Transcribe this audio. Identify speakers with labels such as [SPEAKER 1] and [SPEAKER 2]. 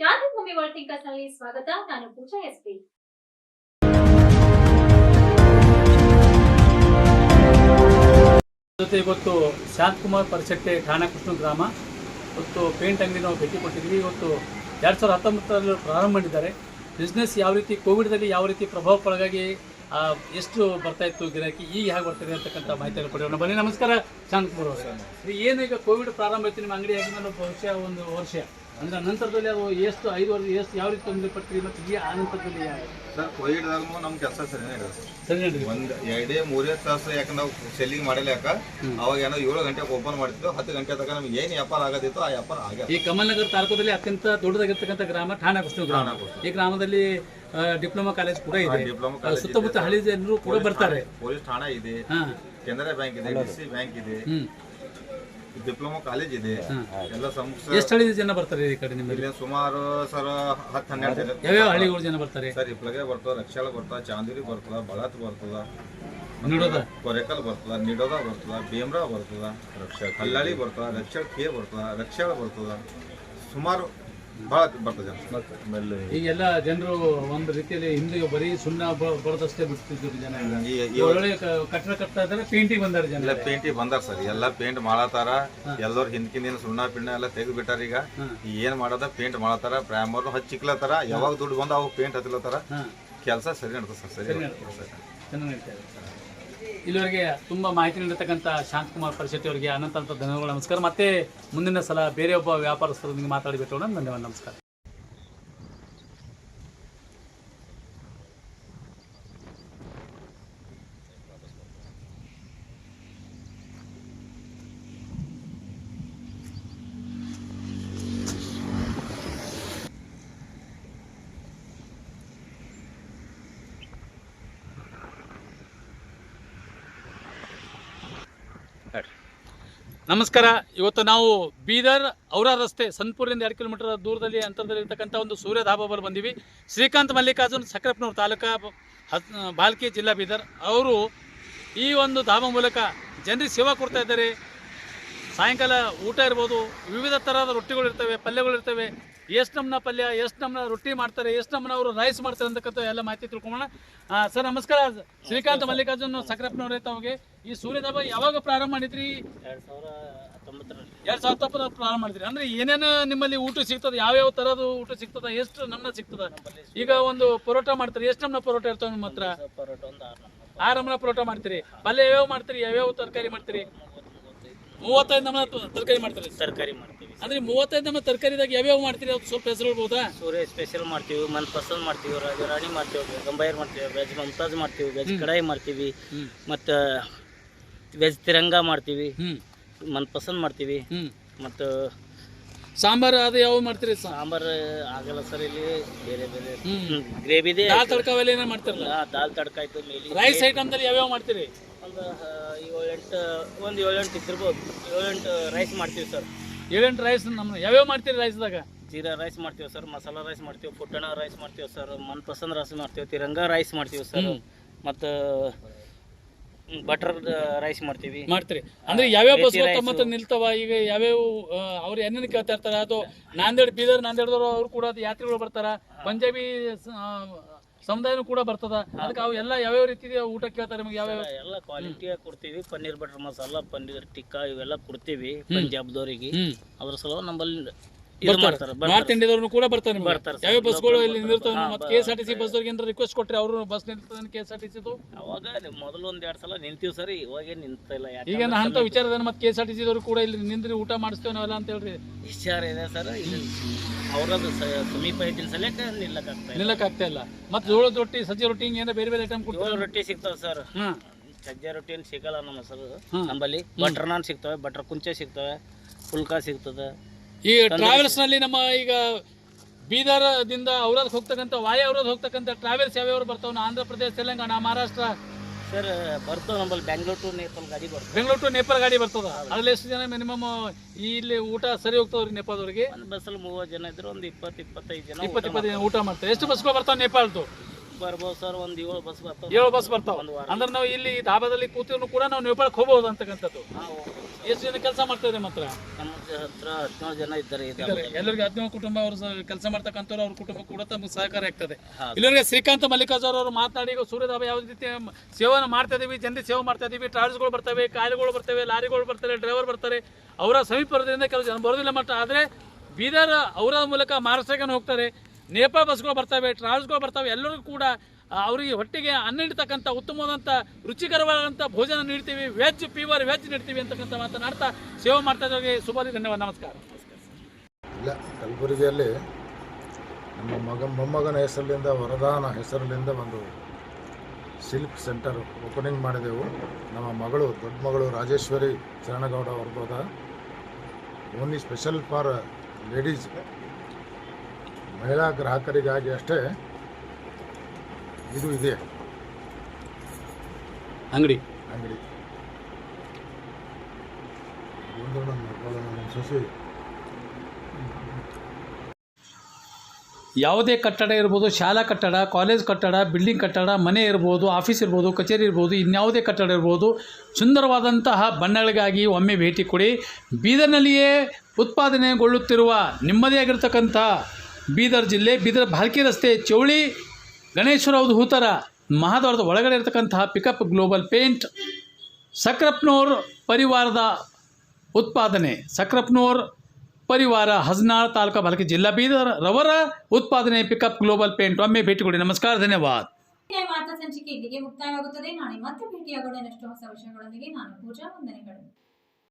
[SPEAKER 1] ಕ್ರಾಂತಿಭೂಮಿ world ಥಿಂಕರ್ಸ್ನಲ್ಲಿ ಸ್ವಾಗತ. ನಾನು ಪೂಜಾ SP
[SPEAKER 2] ಜೊತೆ ಇವತ್ತು ಶಾಂತಕುಮಾರ್ ಪರಿಷಟ್ಟೆ ಠಾಣಕೃಷ್ಣ ಗ್ರಾಮ ಇವತ್ತು ಪೇಂಟ್ ಅಂಗಡಿ ನಾವು ಭೇಟಿ ಕೊಟ್ಟಿದ್ವಿ ಇವತ್ತು ಎರಡು ಸಾವಿರದ ಹತ್ತೊಂಬತ್ತರಲ್ಲಿ ಪ್ರಾರಂಭ ಮಾಡಿದ್ದಾರೆ. ಬಿಸ್ನೆಸ್ ಯಾವ ರೀತಿ ಕೋವಿಡ್ದಲ್ಲಿ ಯಾವ ರೀತಿ ಪ್ರಭಾವಕ್ಕೊಳಗಾಗಿ ಎಷ್ಟು ಬರ್ತಾ ಇತ್ತು ಗಿರಾಕಿ ಈಗ ಹೇಗೆ ಬರ್ತಾರೆ ಅಂತಕ್ಕಂಥ ಮಾಹಿತಿಯನ್ನು ಪಡೆಯೋಣ. ಬನ್ನಿ ನಮಸ್ಕಾರ ಶಾಂತಕುಮಾರ್ ಅವರೇ. ಅವರು ಏನು ಈಗ ಕೋವಿಡ್ ಪ್ರಾರಂಭ ಆಯ್ತು ನಿಮ್ಮ ಅಂಗಡಿ ಆಗಿ ನಾನು ಬಹುಶಃ ಒಂದು ವರ್ಷ? ಅಂದ್ರೆ ನಂತರದಲ್ಲಿ ಅದು ಎಷ್ಟು ಐದು ವರ್ಷ ಎಷ್ಟು ಯಾವ ರೀತಿ ತೊಂದರೆ ಪಟ್ಟಿ ಮತ್ತು ಈ ಆ ನಂತರದಲ್ಲಿ ಯಾವ-
[SPEAKER 3] ಸರ್ ಕೋವಿಡ್ದಾಗೂ ನಮ್ಮ ಕೆಲಸ ಸರಿನೇ ಇದೆ. ಸರ್
[SPEAKER 2] ಹೇಳ್ರಿ
[SPEAKER 3] ಒಂದ್ ಎರಡೇ ಮೂರೇ ತಾಸು ಯಾಕೆ ನಾವು ಸೆಲ್ಲಿಂಗ್ ಮಾಡಿಲ್ಲ ಯಾಕ? ಅವಾಗ ಏನೋ ಏಳು ಗಂಟೆಗೆ ಓಪನ್ ಮಾಡ್ತಿದ್ವಿ ಹತ್ತು ಗಂಟೆ ತನಕ ನಮ್ಗೆ ಏನು ವ್ಯಾಪಾರ ಆಗೋದಿತ್ತು ಆ ವ್ಯಾಪಾರ ಆಗ್ಯದ
[SPEAKER 2] ಈ ಕಮಲ್ನಗರ ತಾಲೂಕದಲ್ಲಿ ಅತ್ಯಂತ ದೊಡ್ಡದಾಗಿರ್ತಕ್ಕಂಥ ಗ್ರಾಮ ಠಾಣಕೃಷ್ಣ ಗ್ರಾಮ.
[SPEAKER 3] ಠಾಣಕೃಷ್ಣ.
[SPEAKER 2] ಈ ಗ್ರಾಮದಲ್ಲಿ ಡಿಪ್ಲೊಮಾ ಕಾಲೇಜ್ ಕೂಡ ಇದೆ.
[SPEAKER 3] ಡಿಪ್ಲೊಮಾ ಕಾಲೇಜ್
[SPEAKER 2] ಸುತ್ತಮುತ್ತ ಹಳ್ಳಿ ಜನರು ಕೂಡ ಬರ್ತಾರೆ.
[SPEAKER 3] ಪೊಲೀಸ್ ಠಾಣಾ ಇದೆ. ಕೆನರಾ ಬ್ಯಾಂಕ್ ಇದೆ ಡಿ ಸಿ ಬ್ಯಾಂಕ್ ಇದೆ. ಡಿಪ್ಲೊಮಾ ಕಾಲೇಜ್ ಇದೆ. ಎಲ್ಲ ಸಂಸ್ಥೆ
[SPEAKER 2] ಎಷ್ಟು ಹಳ್ಳಿ ಜನ ಬರ್ತಾರೆ ಈ ಕಡೆ ನಿಮ್ಮಲ್ಲಿ?
[SPEAKER 3] ಇಲ್ಲಿ ಸುಮಾರು ಸರ್ ಹತ್ತು ಹನ್ನೆರಡು ಜನ
[SPEAKER 2] ಯಾವ್ಯಾವ ಹಳ್ಳಿಗಳು ಜನ ಬರ್ತಾರೆ?
[SPEAKER 3] ಸರ್ ಇಪ್ಲಗೆ ಬರ್ತದ ರಕ್ಷಾಳ ಬರ್ತದ ಚಾಂದಿರಿ ಬರ್ತದ ಬಳತ್ ಬರ್ತದ
[SPEAKER 2] ನಿಡೋದ?
[SPEAKER 3] ಕೊರೆಕಲ್ ಬರ್ತದ ನಿಡೋದ ಬರ್ತದ ಭೀಮ್ರಾ ಬರ್ತದ ರಕ್ಷಾ ಕಲ್ಲಾಳಿ ಬರ್ತದ ರಕ್ಷಾಳ ಕೆ ಬರ್ತದ ರಕ್ಷಾಳ ಬರ್ತದ. ಸುಮಾರು ಭಾಳ ಬರ್ತದೆ ಜನ ಆಮೇಲೆ
[SPEAKER 2] ಈಗೆಲ್ಲ ಜನರು ಒಂದು ರೀತಿಯಲ್ಲಿ ಹಿಂದೆ ಬರೀ ಸುಣ್ಣ ಬರದಷ್ಟೇ ಬಿಡ್ತಿದ್ರು ಜನ ಈಗ.
[SPEAKER 3] ಈ-
[SPEAKER 2] ಈ ಒಳ್ಳೆ ಕ- ಕಟ್ಟಡ ಕಟ್ತಾ ಇದ್ದಾರೆ ಪೇಂಟಿಂಗ್ ಬಂದಾರೆ ಜನ
[SPEAKER 3] ಎಲ್ಲ. ಪೇಂಟಿಗೆ ಬಂದಾರ ಸರ್. ಎಲ್ಲ ಪೇಂಟ್ ಮಾಡತಾರ. ಎಲ್ಲರೂ ಹಿಂದ್ಕಿಂದಿನ ಸುಣ್ಣ ಪಿಣ್ಣ ಎಲ್ಲ ತೆಗೆದು ಬಿಟ್ಟಾರ ಈಗ. ಈಗ ಏನ್ ಮಾಡೋದ? ಪೇಂಟ್ ಮಾಡತಾರ ಹಚ್ಚಿ ಹಚ್ಚಿಕ್ಲತ್ತಾರ ಯಾವಾಗ ದುಡ್ಡು ಬಂದ ಅವಾಗ ಪೇಂಟ್ ಹತ್ತಿಲತ್ತಾರ
[SPEAKER 2] ಹಾ.
[SPEAKER 3] ಕೆಲಸ ಸರಿ ನಡ್ತದೆ ಸರ್. ಸರಿ
[SPEAKER 2] ಸರಿ
[SPEAKER 3] ನಡ್ತದೆ
[SPEAKER 2] ಚೆನ್ನಾಗಿ ನಡೀತಾ ಇದೆ. ಇಲ್ಲಿವರೆಗೆ ತುಂಬ ಮಾಹಿತಿ ನೀಡತಕ್ಕಂಥ ಶಾಂತಕುಮಾರ್ ಪರಿಷತ್ತಿ ಅವರಿಗೆ ಅನಂತ ಧನ್ಯವಾದಗಳು. ನಮಸ್ಕಾರ. ಮತ್ತೆ ಮುಂದಿನ ಸಲ ಬೇರೆ ಒಬ್ಬ ವ್ಯಾಪಾರಸ್ಥರೊಂದಿಗೆ ಮಾತಾಡಿ ಧನ್ಯವಾದ. ನಮಸ್ಕಾರ. ನಮಸ್ಕಾರ. ಇವತ್ತು ನಾವು ಬೀದರ್ ಔರಾ ರಸ್ತೆ ಸನ್ಪುರಿಂದ ಎರಡು ಕಿಲೋಮೀಟರ್ ದೂರದಲ್ಲಿ ಅಂತರದಲ್ಲಿ ಇರತಕ್ಕಂಥ ಒಂದು ಸೂರ್ಯ ಧಾಬಾಬಲ್ಲಿ ಬಂದಿವಿ. ಶ್ರೀಕಾಂತ್ ಮಲ್ಲಿಕಾರ್ಜುನ್ ಸಕ್ರಪ್ಪನವ್ರ ತಾಲೂಕಾ ಬಾಲ್ಕಿ ಜಿಲ್ಲಾ ಬೀದರ್. ಅವರು ಈ ಒಂದು ಧಾಬಾ ಮೂಲಕ ಜನರಿಗೆ ಸೇವಾ ಕೊಡ್ತಾ ಇದ್ದಾರೆ. ಸಾಯಂಕಾಲ ಊಟ ಇರ್ಬೋದು. ವಿವಿಧ ಥರದ ರೊಟ್ಟಿಗಳು ಇರ್ತವೆ, ಪಲ್ಯಗಳು ಇರ್ತವೆ. ಎಷ್ಟು ನಮ್ಮನ ಪಲ್ಯ ಎಷ್ಟು ನಮ್ಮನ ರೊಟ್ಟಿ ಮಾಡ್ತಾರೆ ಎಷ್ಟು ನಮ್ಮನ ಅವರು ರೈಸ್ ಮಾಡ್ತಾರೆ ಅಂತಕ್ಕಂಥ ಎಲ್ಲ ಮಾಹಿತಿ ತಿಳ್ಕೊಳ್ಳೋಣ ಸರ್ ನಮಸ್ಕಾರ. ಶ್ರೀಕಾಂತ್ ಮಲ್ಲಿಕಾರ್ಜುನ್ ಸಕ್ರಪ್ಪನವರೇ ತಮಗೆ. ಈ ಸೂರ್ಯ ಧಾಬಾ ಯಾವಾಗ ಪ್ರಾರಂಭ ಮಾಡಿದ್ರಿ?
[SPEAKER 4] ಎರಡ್ ಸಾವಿರ ಹತ್ತೊಂಬತ್ತರಲ್ಲಿ.
[SPEAKER 2] ಎರಡ್ ಸಾವಿರದ ಪ್ರಾರಂಭ ಮಾಡಿದ್ರಿ. ಅಂದ್ರೆ ಏನೇನು ನಿಮ್ಮಲ್ಲಿ ಊಟ ಸಿಗ್ತದೆ ಯಾವ್ಯಾವ ತರದ ಊಟ ಸಿಗ್ತದೆ ಎಷ್ಟು ನಮ್ನ ಸಿಗ್ತದ? ಈಗ ಒಂದು ಪರೋಟ ಮಾಡ್ತಾರೆ. ಎಷ್ಟು ನಮ್ನ ಪರೋಟ ಇರ್ತಾವ ನಿಮ್ಮ ಹತ್ರ?
[SPEAKER 4] ಪರೋಟ ಒಂದು ಆರು ನಮ್ಮ
[SPEAKER 2] ನಮ್ನ ಪರೋಟ ಮಾಡ್ತೀರಿ. ಪಲ್ಯ ಯಾವ್ಯಾವ ಮಾಡ್ತೀರಿ? ಯಾವ್ಯಾವ ತರಕಾರಿ ಮಾಡ್ತೀರಿ? ಮೂವತ್ತೈದು ನಮ್ಮನ ತರಕಾರಿ ಮಾಡ್ತೀರಿ.
[SPEAKER 4] ತರಕಾರಿ ಮಾಡ್ತೀವಿ.
[SPEAKER 2] ಅಂದ್ರೆ ಮೂವತ್ತೈದು ನಮ್ಮ ತರಕಾರಿದಾಗ ಯಾವ್ಯಾವ ಮಾಡ್ತೀರಿ? ಅದು ಸ್ವಲ್ಪ ಹೆಸರು ಹೇಳ್ಬೋದಾ?
[SPEAKER 4] ಸೂರ್ಯ ಸ್ಪೆಷಲ್ ಮಾಡ್ತೀವಿ ಮನ್ ಪಸಂದ್ ಮಾಡ್ತೀವಿ ರಾಜ ರಾಣಿ ಮಾಡ್ತೀವಿ ಗಂಬಾಯರ್ ಮಾಡ್ತೀವಿ ವೆಜ್ ಮಮತಾಜ್ ಮಾಡ್ತೀವಿ ವೆಜ್ ಕಡಾಯಿ ಮಾಡ್ತೀವಿ ಮತ್ತ ವೆಜ್ ತಿರಂಗ ಮಾಡ್ತೀವಿ ಮನ್ ಪಸಂದ್ ಮಾಡ್ತೀವಿ ಮತ್ತ
[SPEAKER 2] ಸಾಂಬಾರ್ ಅದು ಯಾವ ಮಾಡ್ತೀರಿ
[SPEAKER 4] ಸಾಂಬಾರ್ ಆಗಲ್ಲ ಸರ್ ಇಲ್ಲಿ ಬೇರೆ ಬೇರೆ.
[SPEAKER 2] ಗ್ರೇವಿ
[SPEAKER 4] ಇದೆ
[SPEAKER 2] ದಾಲ್ ತಡ್ಕ ಅವೆಲ್ಲ ಮಾಡ್ತಿರಲ್ಲ?
[SPEAKER 4] ದಾಲ್ ತಡ್ಕ ಆಯ್ತು ಮೇಲಿ
[SPEAKER 2] ರೈಸ್ ಐಟಮ್ದಲ್ಲಿ ಯಾವ್ಯಾವ ಮಾಡ್ತೀರಿ?
[SPEAKER 4] ಒಂದು ಏಳೆಂಟು ಒಂದು ಏಳೆಂಟು ಇದ್ದಿರ್ಬೋದು ಏಳೆಂಟು ರೈಸ್ ಮಾಡ್ತೀವಿ ಸರ್.
[SPEAKER 2] ಏಳೆಂಟು ರೈಸ್ ನಮ್ಮ ಯಾವ್ಯಾವ ಮಾಡ್ತೀರಿ ರೈಸ್ದಾಗ
[SPEAKER 4] ಜೀರಾ ರೈಸ್ ಮಾಡ್ತೀವಿ ಸರ್ ಮಸಾಲ ರೈಸ್ ಮಾಡ್ತೀವಿ ಪುಟ್ಟಣ ರೈಸ್ ಮಾಡ್ತೀವಿ ಸರ್ ಮನ್ಪಸಂದ್ ರೈಸ್ ಮಾಡ್ತೀವಿ ತಿರಂಗ ರೈಸ್ ಮಾಡ್ತೀವಿ ಸರ್ ಮತ್ತು ಬಟರ್ ರೈಸ್ ಮಾಡ್ತೀವಿ.
[SPEAKER 2] ಮಾಡ್ತೀರಿ. ಅಂದ್ರೆ ಯಾವ್ಯಾವ. ತಮ್ಮ ಹತ್ರ ನಿಲ್ತಾವ? ಈಗ ಯಾವ್ಯಾವ ಅವ್ರು ಏನೇನು ಕೇಳ್ತಾ ಇರ್ತಾರ ಅದು ನಾಂದೇಡ್ ಬೀದರ್ ನಾಂದೇಡ್ದವ್ರು ಅವ್ರು ಕೂಡ ಯಾತ್ರಿಗಳು ಬರ್ತಾರ. ಪಂಜಾಬಿ ಸಮುದಾಯನೂ ಕೂಡ ಬರ್ತದ. ಅದಕ್ಕೆ ಅವು ಎಲ್ಲ ಯಾವ್ಯಾವ ರೀತಿ ಊಟ ಕೇಳ್ತಾರೆ ನಿಮ್ಗೆ ಯಾವ್ಯಾವ?
[SPEAKER 4] ಎಲ್ಲ ಕ್ವಾಲಿಟಿಯಾಗಿ ಕೊಡ್ತೀವಿ. ಪನ್ನೀರ್ ಬಟರ್ ಮಸಾಲ ಪನ್ನೀರ್ ಟಿಕ್ಕಾ ಇವೆಲ್ಲ ಕೊಡ್ತೀವಿ ಪಂಜಾಬ್ದವರಿಗೆ. ಅದ್ರ ಸಲುವಾಗಿ ನಮ್ಮಲ್ಲಿ
[SPEAKER 2] ನಾರ್ತ್ ಇಂಡಿಯಾದವ್ರು ಕೂಡ ಬರ್ತಾರೆ.
[SPEAKER 4] ಬರ್ತಾರೆ sir.
[SPEAKER 2] ಬಸ್ಗಳು ಇಲ್ಲಿ ನಿಲ್ತಾವ ಮತ್ತೆ K S R T C ಬಸ್ದವ್ರಿಗೆ ಏನಾರ ರಿಕ್ವೆಸ್ಟ್ ಕೊಟ್ರೆ ಅವರು ಬಸ್ ನಿಂತದ ಕೆ ಎಸ್ ಆರ್ ಟಿ ಸಿದು
[SPEAKER 4] ಅವಾಗ ಮೊದಲು ಒಂದ್ ಎರಡ್ ಸಲ ನಿಂತೀವಿ ಸರಿ ಇವಾಗ ನಿಂತಿಲ್ಲ
[SPEAKER 2] ಈಗ ಅಂತ ವಿಚಾರ ಮತ್ತೆ ಕೆ ಎಸ್ ಆರ್ ಟಿ ಸಿದವರು ಕೂಡ ಇಲ್ಲಿ ನಿಂದ್ರಿ ಊಟ ಮಾಡಿಸ್ತೇವೆ ನಾವೆಲ್ಲ ಅಂತ ಹೇಳ್ರಿ.
[SPEAKER 4] ವಿಚಾರ ಇದೆ ಸರ್ ಇಲ್ಲಿ ಅವರದ್ದು ಸಮೀಪ ಇದ್ದಿನ ಸಲಕ್ಕೆ ನಿಲ್ಲಕ್ಕಾಗ್ತಾ ಇಲ್ಲ.
[SPEAKER 2] ನಿಲ್ಲಕ್ ಆಗ್ತಾ ಇಲ್ಲ. ಮತ್ತೆ ಜೋಳದ ರೊಟ್ಟಿ ಸಜ್ಜೆ ರೊಟ್ಟಿ ಏನೋ ಬೇರೆ ಬೇರೆ ಐಟಮ್ ಕೊಡ್ತಾರೆ.
[SPEAKER 4] ರೊಟ್ಟಿ ಸಿಗ್ತಾವೆ ಸರ್
[SPEAKER 2] ಹ್ಮ್
[SPEAKER 4] ಸಜ್ಜೆ ರೊಟ್ಟಿ ಏನು ಸಿಗಲ್ಲ ನಮ್ಮ ಹೆಸರು
[SPEAKER 2] ಹ್ಮ್.
[SPEAKER 4] ನಮ್ಮಲ್ಲಿ. ಬಟರ್ ನಾನ್ ಸಿಗ್ತವೆ ಬಟರ್ ಕುಂಚೆ ಸಿಗ್ತವೆ ಫುಲ್ಕಾ ಸಿಗ್ತದೆ.
[SPEAKER 2] ಈ ಟ್ರಾವೆಲ್ಸ್ನಲ್ಲಿ ನಮ್ಮ ಈಗ ಬೀದರ್ದಿಂದ ಔರಾದ್ ಹೋಗ್ತಕ್ಕಂಥ ವಾಯ ಔರಾದ್ ಹೋಗ್ತಕ್ಕಂಥ ಟ್ರಾವೆಲ್ಸ್ ಯಾವ್ಯಾವ ಬರ್ತಾವ? ಆಂಧ್ರ ಪ್ರದೇಶ ತೆಲಂಗಾಣ ಮಹಾರಾಷ್ಟ್ರ
[SPEAKER 4] ಸರ್ ಬರ್ತವೆ ನಮ್ಮಲ್ಲಿ ಬೆಂಗಳೂರು ಟು ನೇಪಾಲ್ ಗಾಡಿ ಬರ್ತದೆ.
[SPEAKER 2] ಬೆಂಗಳೂರು ಟು ನೇಪಾಳ ಗಾಡಿ ಬರ್ತದ? ಅದ್ರಲ್ಲಿ ಎಷ್ಟು ಜನ ಮಿನಿಮಮ್ ಇಲ್ಲಿ ಊಟ ಸರಿ ಹೋಗ್ತಾವ್ರಿ ನೇಪಾಳದವ್ರಿಗೆ
[SPEAKER 4] ಒಂದು ಬಸ್ಸಲ್ಲಿ ಮೂವತ್ತು ಜನ ಇದ್ರೆ ಒಂದು ಇಪ್ಪತ್ತು ಇಪ್ಪತ್ತೈದು ಜನ
[SPEAKER 2] ಇಪ್ಪತ್ತು ಇಪ್ಪತ್ತು ಜನ ಊಟ ಮಾಡ್ತಾರೆ. ಎಷ್ಟು ಬಸ್ಗಳು ಬರ್ತಾವೆ ನೇಪಾಳದ್ದು
[SPEAKER 4] ಬರ್ಬೋದು ಸರ್ ಒಂದು ಏಳು ಬಸ್ ಬರ್ತಾವ.
[SPEAKER 2] ಏಳು ಬಸ್ ಬರ್ತಾವ.
[SPEAKER 4] ಒಂದು ವಾರ.
[SPEAKER 2] ಅಂದ್ರೆ ನಾವು ಇಲ್ಲಿ ಧಾಬಾದಲ್ಲಿ ಕೂತಿದ್ರು ಕೂಡ ನಾವು ನೇಪಾಳಕ್ಕೆ ಹೋಗಬಹುದು ಅಂತಕ್ಕಂಥದ್ದು.
[SPEAKER 4] ನಾವು.
[SPEAKER 2] ಎಷ್ಟು ಜನ ಕೆಲಸ ಮಾಡ್ತಾರೆ ಮಾತ್ರ?
[SPEAKER 4] ನಮ್ಮ ಹತ್ರ ಹದಿನೇಳು ಜನ ಇದ್ದಾರೆ
[SPEAKER 2] ಇದ್ದಾರೆ. ಎಲ್ಲರಿಗೆ ಹದಿನೇಳು ಕುಟುಂಬ ಅವರು ಕೆಲಸ ಮಾಡ್ತಕ್ಕಂಥವ್ರು ಅವ್ರ ಕುಟುಂಬ ಕೂಡ ತಮಗೆ ಸಹಕಾರ ಆಗ್ತದೆ. ಇಲ್ಲಿವರೆಗೆ ಶ್ರೀಕಾಂತ್ ಮಲ್ಲಿಕಾರ್ಜುನ ಅವರು ಮಾತನಾಡಿ ಈಗ ಸೂರ್ಯಧಾಬ ಯಾವ ರೀತಿ ಸೇವನ ಮಾಡ್ತಾ ಇದೀವಿ ಜನರಿಗೆ ಸೇವೆ ಮಾಡ್ತಾ ಇದೀವಿ ಟ್ರಾವೆಲ್ಸ್ಗಳು ಬರ್ತವೆ ಕಾರುಗಳು ಬರ್ತವೆ ಲಾರಿಗಳು ಬರ್ತವೆ ಡ್ರೈವರ್ ಬರ್ತಾರೆ. ಅವರ ಸಮೀಪ ಬರೋದ್ರಿಂದ ಕೆಲವು ಜನ ಬರೋದಿಲ್ಲ ಮಟ್ಟ ಆದರೆ ಬೀದರ್ ಅವರ ಮೂಲಕ ಮಹಾರಾಷ್ಟ್ರಕ್ಕೆ ಹೋಗ್ತಾರೆ. ನೇಪಾಳ ಬಸ್ಗಳು ಬರ್ತವೆ, ಟ್ರಾವೆಲ್ಸ್ಗಳು ಬರ್ತವೆ, ಎಲ್ಲರಿಗೂ ಕೂಡ ಅವರಿಗೆ ಹೊಟ್ಟೆಗೆ ಅನ್ನ ನೀಡ್ತಕ್ಕಂಥ ಉತ್ತಮವಾದಂಥ ರುಚಿಕರವಾದಂಥ ಭೋಜನ ನೀಡ್ತೀವಿ. ವೆಜ್ ಪ್ಯೂವರ್ ವೆಜ್ ನೀಡ್ತೀವಿ ಅಂತಕ್ಕಂಥ ಮಾತನಾಡ್ತಾ ಸೇವೆ ಮಾಡ್ತಾ ಇದ್ದವರಿಗೆ ಧನ್ಯವಾದ, ನಮಸ್ಕಾರ.
[SPEAKER 5] ಇಲ್ಲ, ಕಲಬುರಗಿಯಲ್ಲಿ ನಮ್ಮ ಮಗ ಮೊಮ್ಮಗನ ಹೆಸರಿನಿಂದ, ವರದಾನ ಹೆಸರಿನಿಂದ ಒಂದು ಸಿಲ್ಕ್ ಸೆಂಟರ್ ಓಪನಿಂಗ್ ಮಾಡಿದೆವು. ನಮ್ಮ ಮಗಳು, ದೊಡ್ಡ ಮಗಳು ರಾಜೇಶ್ವರಿ ಚರಣಗೌಡ ಅವ್ರದ್ದು ಓನ್ಲಿ ಸ್ಪೆಷಲ್ ಫಾರ್ ಲೇಡೀಸ್. ಮಹಿಳಾ ಗ್ರಾಹಕರಿಗಾಗಿ ಅಷ್ಟೇ ಇದು ಇದೆ.
[SPEAKER 2] ಅಂಗಡಿ.
[SPEAKER 5] ಅಂಗಡಿ. ಸಸಿ.
[SPEAKER 2] ಯಾವುದೇ ಕಟ್ಟಡ ಇರ್ಬೋದು ಶಾಲಾ ಕಟ್ಟಡ ಕಾಲೇಜ್ ಕಟ್ಟಡ ಬಿಲ್ಡಿಂಗ್ ಕಟ್ಟಡ ಮನೆ ಇರ್ಬೋದು ಆಫೀಸ್ ಇರ್ಬೋದು ಕಚೇರಿ ಇರ್ಬೋದು ಇನ್ಯಾವುದೇ ಕಟ್ಟಡ ಇರ್ಬೋದು ಸುಂದರವಾದಂತಹ ಬಣ್ಣಗಳಿಗಾಗಿ ಒಮ್ಮೆ ಭೇಟಿ ಕೊಡಿ. ಬೀದರ್ನಲ್ಲಿಯೇ ಉತ್ಪಾದನೆಗೊಳ್ಳುತ್ತಿರುವ ನಿಮ್ಮದೇ ಆಗಿರ್ತಕ್ಕಂಥ ಬೀದರ್ ಜಿಲ್ಲೆ ಬೀದರ್ ಭಾಲ್ಕಿ ರಸ್ತೆ ಚೌಳಿ, ಗಣೇಶ್ವರ ಹೂತರ ಮಹಾದ್ವಾರದ ಒಳಗಡೆ ಇರತಕ್ಕಂತಹ ಪಿಕಪ್ ಗ್ಲೋಬಲ್ ಪೇಂಟ್ ಸಕ್ರಪ್ನೋರ್ ಪರಿವಾರದ ಉತ್ಪಾದನೆ, ಸಕ್ರಪ್ನೋರ್ ಪರಿವಾರ ಹಜನಾಳ್ ತಾಲೂಕಾ ಬಾಲಕಿ ಜಿಲ್ಲಾ ಬೀದರ್ ರವರ ಉತ್ಪಾದನೆ ಪಿಕಪ್ ಗ್ಲೋಬಲ್ ಪೇಂಟ್ ಒಮ್ಮೆ ಭೇಟಿ ಕೊಡಿ. ನಮಸ್ಕಾರ, ಧನ್ಯವಾದ.
[SPEAKER 1] ವಾರ್ತಾ ಸಂಚಿಕೆ ಇಲ್ಲಿಗೆ ಮುಕ್ತಾಯವಾಗುತ್ತದೆ. ನಾಳೆ ಮತ್ತೆ ಭೇಟಿಯಾಗೋಣ. ಹೊಸ ವಿಷಯಗಳೊಂದಿಗೆ ನಾನು ಪೂಜಾ ವಂದನೆಗಳು.